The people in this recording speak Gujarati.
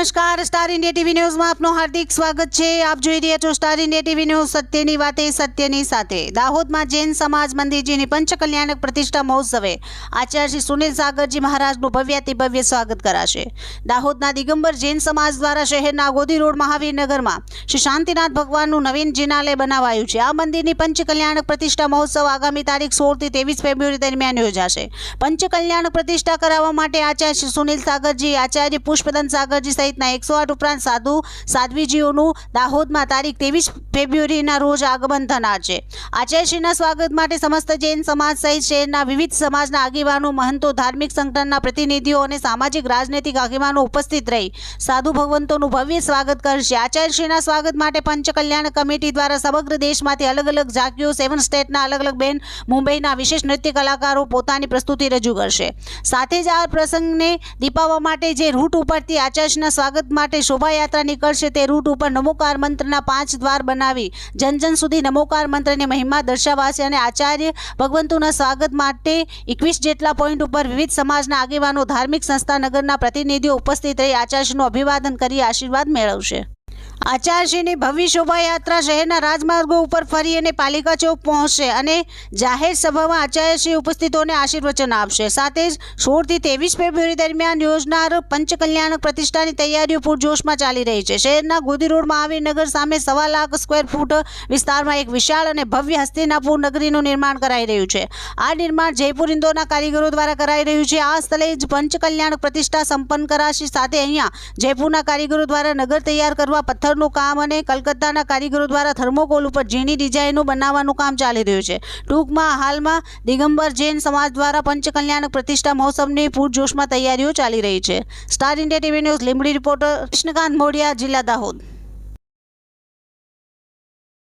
mas નમસ્કાર. સ્ટાર ઇન્ડિયા ટીવી ન્યૂઝમાં આપનું હાર્દિક સ્વાગત છે. આપ જોઈ રહ્યા છો સ્ટાર ઇન્ડિયા ટીવી ન્યૂઝ સત્યની વાતે, સત્યની સાથે. દાહોદમાં જૈન સમાજ મંદિરજીની પંચકલ્યાણક પ્રતિષ્ઠા મહોત્સવે. આચાર્ય શ્રી સુનિલ સાગરજી મહારાજનું ભવ્યાતિ ભવ્ય સ્વાગત કરાશે. દાહોદના દિગંબર જૈન સમાજ દ્વારા શહેરના ગોદી રોડ મહાવીરનગરમાં શ્રી શાંતિનાથ ભગવાનનું નવીન જિનાલય બનાવાયું છે. આ મંદિરની પંચકલ્યાણક પ્રતિષ્ઠા મહોત્સવ આગામી તારીખ સોળથી ત્રેવીસ ફેબ્રુઆરી દરમિયાન યોજાશે. પંચકલ્યાણક પ્રતિષ્ઠા કરાવવા માટે આચાર્ય શ્રી સુનિલ સાગરજી, આચાર્ય પુષ્પદન સાગરજી સહિતના એકસો આઠ ઉપરાંત સાધુ સાધ્વીજીઓનું દાહોદમાં તારીખ ત્રેવીસ ફેબ્રુઆરીના રોજ આગમન થનાર છે. આચાર્યશ્રીના સ્વાગત માટે સમસ્ત જૈન સમાજ સહિત શહેરના વિવિધ સમાજના આગેવાનો, મહંતો, ધાર્મિક સંગઠનના પ્રતિનિધિઓ અને સામાજિક રાજનૈતિક આગેવાનો ઉપસ્થિત રહી સાધુ ભગવંતોનું ભવ્ય સ્વાગત કરશે. આચાર્યશ્રીના સ્વાગત માટે પંચકલ્યાણ કમિટી દ્વારા સમગ્ર દેશમાંથી અલગ અલગ ઝાંકીઓ સેવન સ્ટેટના અલગ અલગ બેન મુંબઈના વિશેષ નૃત્ય કલાકારો પોતાની પ્રસ્તુતિ રજૂ કરશે. સાથે જ આ પ્રસંગને દીપાવવા માટે જે રૂટ ઉપરથી આચાર્યના સ્વાગત માટે શોભાયાત્રા નીકળશે તે રૂટ ઉપર નમોકાર મંત્રના પાંચ દ્વાર બનાવી જન જન સુધી નમોકાર મંત્રની મહિમા દર્શાવાશે અને આચાર્ય ભગવંતુના સ્વાગત માટે એકવીસ જેટલા પોઈન્ટ ઉપર વિવિધ સમાજના આગેવાનો ધાર્મિક સંસ્થા નગરના પ્રતિનિધિઓ ઉપસ્થિત રહી આચાર્યનું અભિવાદન કરી આશીર્વાદ મેળવશે. આચાર્યશ્રીની ભવ્ય શોભાયાત્રા શહેરના રાજમાર્ગો ઉપર ફરી અને પાલિકા ચોક પહોંચશે અને જાહેર સભામાં આચાર્યશ્રી ઉપસ્થિતોને આશીર્વચન આપશે. સાથે જ સોળથી ત્રેવીસ ફેબ્રુઆરી દરમિયાન યોજનાર પંચકલ્યાણ પ્રતિષ્ઠાની તૈયારીઓ પૂરજોશમાં ચાલી રહી છે. શહેરના ગોદી રોડ મહાવીરનગર સામે સવા લાખ સ્ક્વેર ફૂટ વિસ્તારમાં એક વિશાળ અને ભવ્ય હસ્તિનાપુર નગરીનું નિર્માણ કરાઈ રહ્યું છે. આ નિર્માણ જયપુર ઇન્દોરના કારીગરો દ્વારા કરાઈ રહ્યું છે. આ સ્થળે જ પંચકલ્યાણક પ્રતિષ્ઠા સંપન્ન કરાશે. સાથે અહીંયા જયપુરના કારીગરો દ્વારા નગર તૈયાર કરવા પથ્થરનું કામ અને કલકત્તાના કારીગરો દ્વારા થર્મોકોલ ઉપર ઝીણી ડિઝાઇનો બનાવવાનું કામ ચાલી રહ્યું છે. ટૂંકમાં હાલમાં દિગંબર જૈન સમાજ દ્વારા પંચકલ્યાણ પ્રતિષ્ઠા મહોત્સવની પૂરજોશમાં તૈયારીઓ ચાલી રહી છે. Star India TV news, Limbdi reporter, Krishnakant Modiya જિલ્લા દાહોદ.